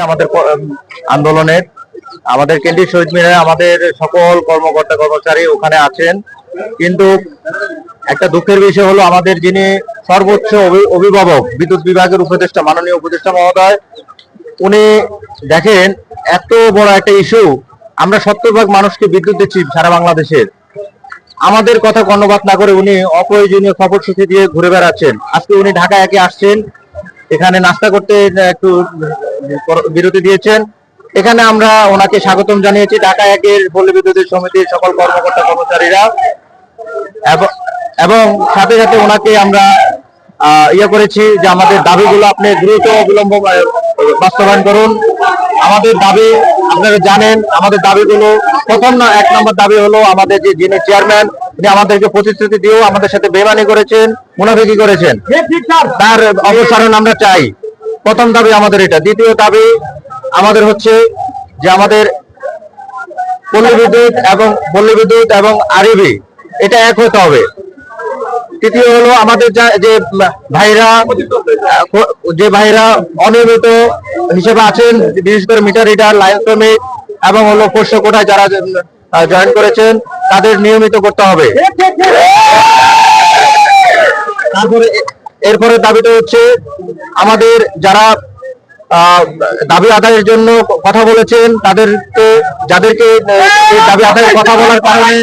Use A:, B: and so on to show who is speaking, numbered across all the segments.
A: আমাদের আন্দোলনের আমাদের কেন্দ্রীয় শহীদ মিনারে আমাদের সকল কর্মকর্তা, কর্মচারী ওখানে আছেন। কিন্তু একটা দুঃখের বিষয় হলো আমাদের যিনি সর্বোচ্চ অভি- অভিভাবক, বিদ্যুৎ বিভাগের উপদেষ্টা, মাননীয় উপদেষ্টা মহোদয়, উনি দেখেন এত বড় একটা ইস্যু আমরা সত্তর ভাগ মানুষকে বিদ্যুৎ দিচ্ছি সারা বাংলাদেশের। আমাদের কথা কর্ণপাত না করে উনি অপ্রয়োজনীয় খবর সূচি দিয়ে ঘুরে বেড়াচ্ছেন। আজকে উনি ঢাকা একে আসছেন, এখানে নাস্তা করতে একটু বিরতি দিয়েছেন। এখানে আমরা ওনাকে স্বাগতম জানিয়েছি। ঢাকা একের পল্লী বিদ্যুতের সমিতির সকল কর্মকর্তা কর্মচারীরা। এবং- এবং সাথে সাথে ওনাকে আমরা ইয়ে করেছি যে আমাদের দাবিগুলো আপনি দ্রুত অবিলম্ব বাস্তবায়ন করুন। আমাদের দাবি আপনারা জানেন আমাদের দাবিগুলো প্রথম না এক নম্বর দাবি হলো আমাদের যে যিনি চেয়ারম্যান তিনি আমাদেরকে প্রতিশ্রুতি দিয়েও আমাদের সাথে বেমানি করেছেন মুনাফিকি করেছেন। তার অবসারণ আমরা চাই। প্রথম দাবি আমাদের এটা। দ্বিতীয় দাবি আমাদের হচ্ছে যে আমাদের পল্লী বিদ্যুৎ এবং পল্লী বিদ্যুৎ এবং আরবি এটা এক হতে হবে। তৃতীয় হলো আমাদের যা- ভাইরা, যে ভাইরা অনিয়মিত হিসেবে আছেন, বিশেষ করে মিটার রিডার, লাইন শ্রমিক এবং হলো পোষ্য কোটায় যারা জয়েন করেছেন, তাদের নিয়মিত করতে হবে। তারপরে এরপরে দাবিটা হচ্ছে আমাদের যারা দাবি আদায়ের জন্য কথা বলেছেন, তাদেরকে, যাদেরকে দাবি আদায়ের কথা বলার কারণে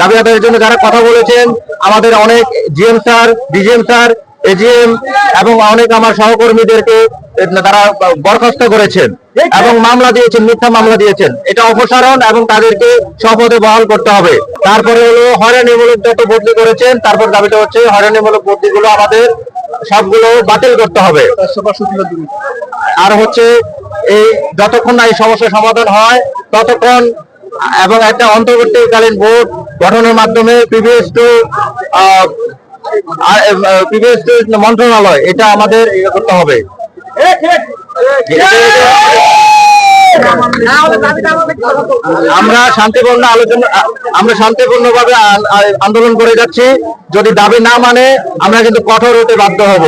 A: দাবি আদায়ের জন্য যারা কথা বলেছেন, আমাদের অনেক GM sir DGM sir AGM এবং অনেক আমার সহকর্মীদেরকে তারা বরখাস্ত করেছেন এবং মামলা দিয়েছেন, মিথ্যা মামলা দিয়েছেন। এটা অপসারণ এবং তাদেরকে শপথে বহাল করতে হবে। তারপরে হলো হয়রানিমূলক যত বদলি করেছেন, তারপর দাবিটা হচ্ছে হয়রানিমূলক বদলিগুলো আমাদের সবগুলো বাতিল করতে হবে। আর হচ্ছে এই যতক্ষণ না এই সমস্যার সমাধান হয়, ততক্ষণ এবং একটা অন্তর্বর্তীকালীন বোর্ড গঠনের মাধ্যমে প্রিভিয়াস টু প্রিভিয়াস মন্ত্রণালয়, এটা আমাদের ইয়ে করতে হবে। আমরা শান্তিপূর্ণ আলোচনা, আমরা শান্তিপূর্ণভাবে আ- আ- আন্দোলন করে যাচ্ছি। যদি দাবি না মানে আমরা কিন্তু কঠোর হতে বাধ্য হব।